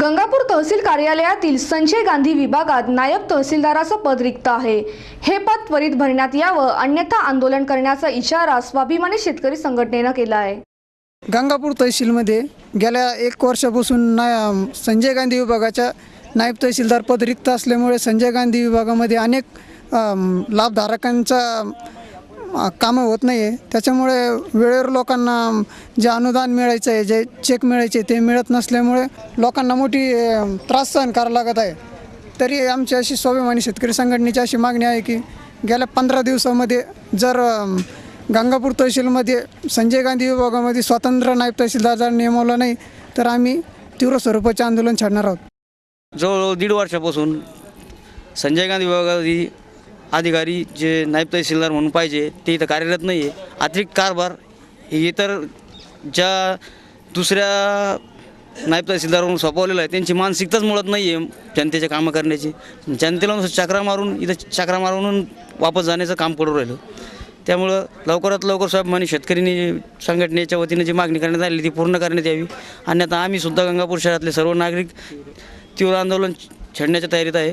गंगापूर तहसील कार्यालयातील संजय गांधी विभागात नायब तहसीलदाराचं पद रिक्त आहे. हे पद त्वरित भरण्यात यावं अन्यथा आंदोलन करण्याचा इशारा स्वाभिमानी शेतकरी संघटनेनं केला आहे. गंगापूर तहसीलमध्ये गेल्या एक वर्षापासून ना संजय गांधी विभागाच्या नायब तहसीलदार पद रिक्त असल्यामुळे संजय गांधी विभागामध्ये अनेक लाभधारकांचा कामं होत नाही आहे त्याच्यामुळे वेळेवर लोकांना जे अनुदान मिळायचं आहे जे चेक मिळायचे ते मिळत नसल्यामुळे लोकांना मोठी त्रास सहन करावा लागत आहे. तरी आमची अशी स्वाभिमानी शेतकरी संघटनेची अशी मागणी आहे की गेल्या पंधरा दिवसामध्ये जर गंगापूर तहसीलमध्ये संजय गांधी विभागामध्ये स्वतंत्र नायब तहसीलदार जर नेमवला नाही तर आम्ही तीव्र स्वरूपाचे आंदोलन छाडणार आहोत. जवळजवळ दीड वर्षापासून संजय गांधी विभागामध्ये अधिकारी जे नायब तहसीलदार म्हणून पाहिजे ते इथं कार्यरत नाही आहे अतिरिक्त कारभार हे इतर ज्या दुसऱ्या नायब तहसीलदार म्हणून सोपवलेलं आहे त्यांची मानसिकताच मुळात नाही आहे जनतेचे कामं करण्याची. जनतेला चक्रा मारून इथं चक्रा मारून वापस जाण्याचं काम करू राहिलं. त्यामुळं लवकरात लवकर स्वाभिमानी शेतकरीनी संघटनेच्या वतीने जी मागणी करण्यात आली ती पूर्ण करण्यात यावी. अन्यथा आम्ही सुद्धा गंगापूर शहरातले सर्व नागरिक तीव्र आंदोलन छेडण्याच्या तयारीत आहे.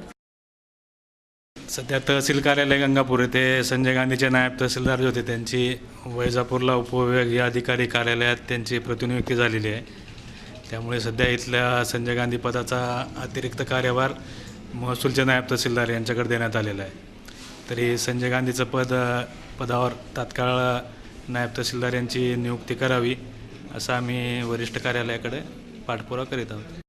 सध्या तहसील कार्यालय गंगापूर येथे संजय गांधीचे नायब तहसीलदार जे होते त्यांची वैजापूरला उपविभागीय अधिकारी कार्यालयात त्यांची प्रतिनियुक्ती झालेली आहे. त्यामुळे सध्या इथल्या संजय गांधी पदाचा अतिरिक्त कार्यभार महसूलचे नायब तहसीलदार यांच्याकडे देण्यात आलेला आहे. तरी संजय गांधीचं पद पदावर तात्काळ नायब तहसीलदार यांची नियुक्ती करावी असं आम्ही वरिष्ठ कार्यालयाकडे पाठपुरा करीत आहोत.